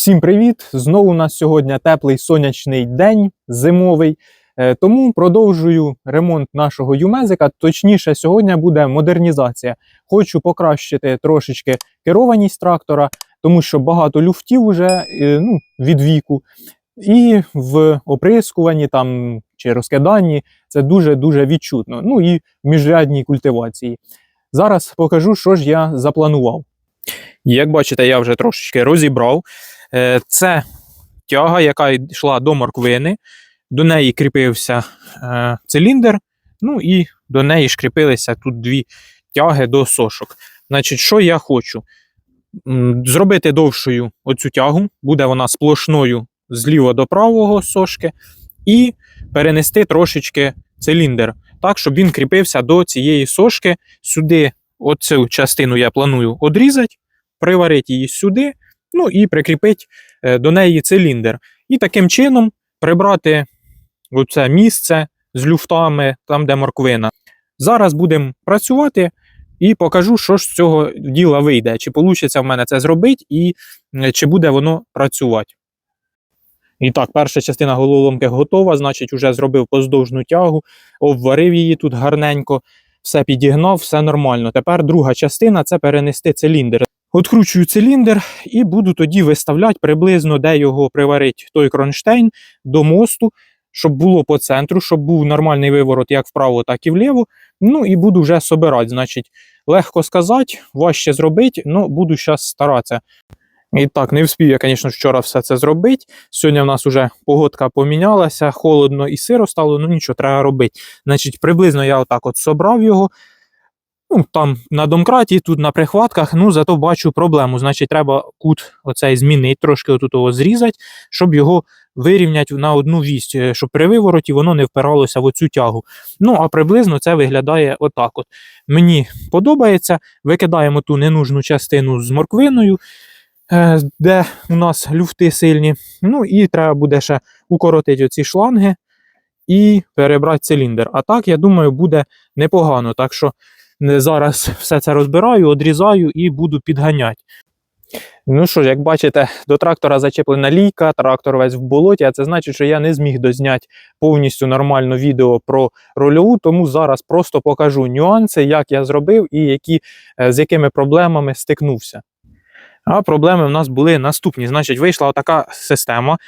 Всім привіт! Знову у нас сьогодні теплий сонячний день, зимовий. Е, Тому продовжую ремонт нашого юмезика. Точніше, сьогодні буде модернізація. Хочу покращити трошечки керованість трактора, тому що багато люфтів уже е, ну, від віку. І в оприскуванні там чи розкиданні це дуже-дуже відчутно. Ну і в міжрядній культивації. Зараз покажу, що ж я запланував. Як бачите, я вже трошечки розібрав. Е, Це тяга, яка йшла до морквини, до неї кріпився е, циліндр, ну і до неї ж кріпилися тут дві тяги до сошок. Значить, що я хочу? Зробити довшою оцю тягу, буде вона сплошною зліва до правого сошки, і перенести трошечки циліндр, так, щоб він кріпився до цієї сошки. Сюди, оцю частину я планую одрізати, приварити її сюди, ну і прикріпити е, до неї циліндр. І таким чином прибрати оце місце з люфтами, там, де морквина. Зараз будемо працювати і покажу, що ж з цього діла вийде. Чи вийде в мене це зробити, і чи буде воно працювати. І так, перша частина головоломки готова, значить, вже зробив поздовжну тягу, обварив її тут гарненько, все підігнав, все нормально. Тепер друга частина це перенести циліндр. Откручую циліндр і буду тоді виставляти приблизно, де його приварить той кронштейн до мосту, щоб було по центру, щоб був нормальний виворот як вправо, так і вліво. Ну і буду вже собирати. Значить, легко сказати, важче зробити, але буду зараз старатися. І так, не вспів я, звісно, вчора все це зробити. Сьогодні в нас вже погодка помінялася, холодно і сиро стало, ну нічого, треба робити. Значить, приблизно я отак от собрав його. Ну, там на домкраті, тут на прихватках, ну зато бачу проблему. Значить, треба кут оцей змінити, трошки отут його зрізати, щоб його вирівняти на одну вість, е, щоб при вивороті воно не впиралося в оцю тягу. Ну, а приблизно це виглядає отак. от. Мені подобається. Викидаємо ту ненужну частину з морквиною, е, де у нас люфти сильні. Ну і треба буде ще укоротити оці шланги і перебрати циліндр. А так, я думаю, буде непогано. Так що зараз все це розбираю, одрізаю і буду підганяти. Ну що ж, як бачите, до трактора зачеплена лійка, трактор весь в болоті, а це значить, що я не зміг дозняти повністю нормально відео про рольову, тому зараз просто покажу нюанси, як я зробив і які, е, з якими проблемами стикнувся. А проблеми в нас були наступні. Значить, вийшла така система.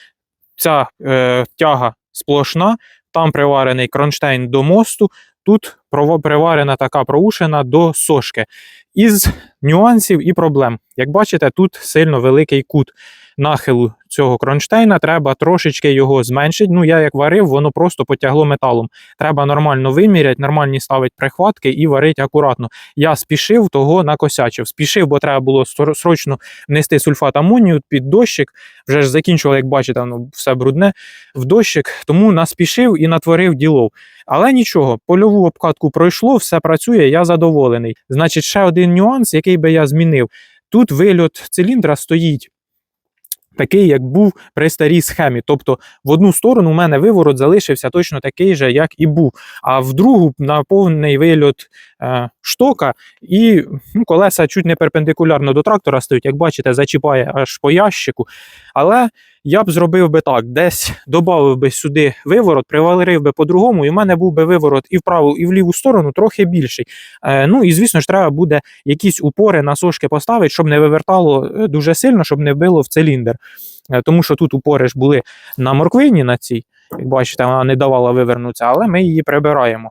Ця е, тяга сплошна, там приварений кронштейн до мосту, тут приварена така проушина до сошки. Із нюансів і проблем. Як бачите, тут сильно великий кут нахилу цього кронштейна. Треба трошечки його зменшити. Ну, я як варив, воно просто потягло металом. Треба нормально виміряти, нормальні ставити прихватки і варити акуратно. Я спішив, того накосячив. Спішив, бо треба було срочно внести сульфат амонію під дощик. Вже ж закінчував, як бачите, воно все брудне в дощик, тому наспішив і натворив ділов. Але нічого, польову обкатку пройшло, все працює, я задоволений. Значить, ще один нюанс, який би я змінив. Тут вильот циліндра стоїть такий, як був при старій схемі. Тобто, в одну сторону у мене виворот залишився точно такий же, як і був. А в другу на повний вильот е, штока, і ну, колеса чуть не перпендикулярно до трактора стоять, як бачите, зачіпає аж по ящику. Але я б зробив би так: десь додав би сюди виворот, привалив би по-другому, і в мене був би виворот і в праву, і в ліву сторону трохи більший. Е, ну і звісно ж, треба буде якісь упори на сошки поставити, щоб не вивертало е, дуже сильно, щоб не било в циліндр. Е, тому що тут упори ж були на морквині на цій, як бачите, вона не давала вивернутися, але ми її прибираємо.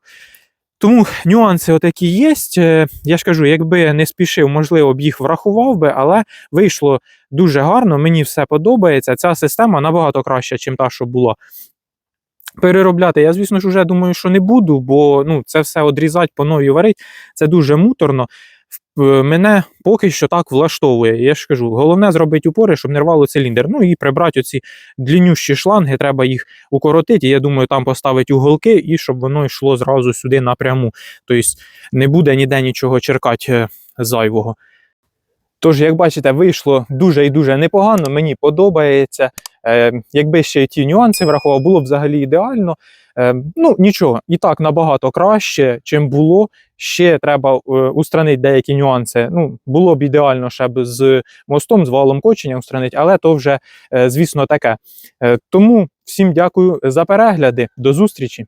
Тому нюанси отакі є. Е, Я ж кажу, якби не спішив, можливо б їх врахував би, але вийшло дуже гарно. Мені все подобається. Ця система набагато краща, ніж та, що була. Переробляти, я, звісно ж, вже думаю, що не буду, бо ну, це все одрізати, по новій варити, це дуже муторно. Е, Мене поки що так влаштовує. Я ж кажу, головне зробити упори, щоб не рвало циліндр. Ну і прибрати оці дліннющі шланги, треба їх укоротити. Я думаю, там поставити уголки і щоб воно йшло зразу сюди напряму. Тобто не буде ніде нічого черкати е, зайвого. Тож, як бачите, вийшло дуже і дуже непогано. Мені подобається. Е, якби ще ті нюанси врахував, було б взагалі ідеально. Е, ну нічого, і так набагато краще, чим було. Ще треба е, устранити деякі нюанси. Ну, було б ідеально ще б з мостом, з валом кочення устранити, але то вже, е, звісно, таке. Е, тому всім дякую за перегляди. До зустрічі!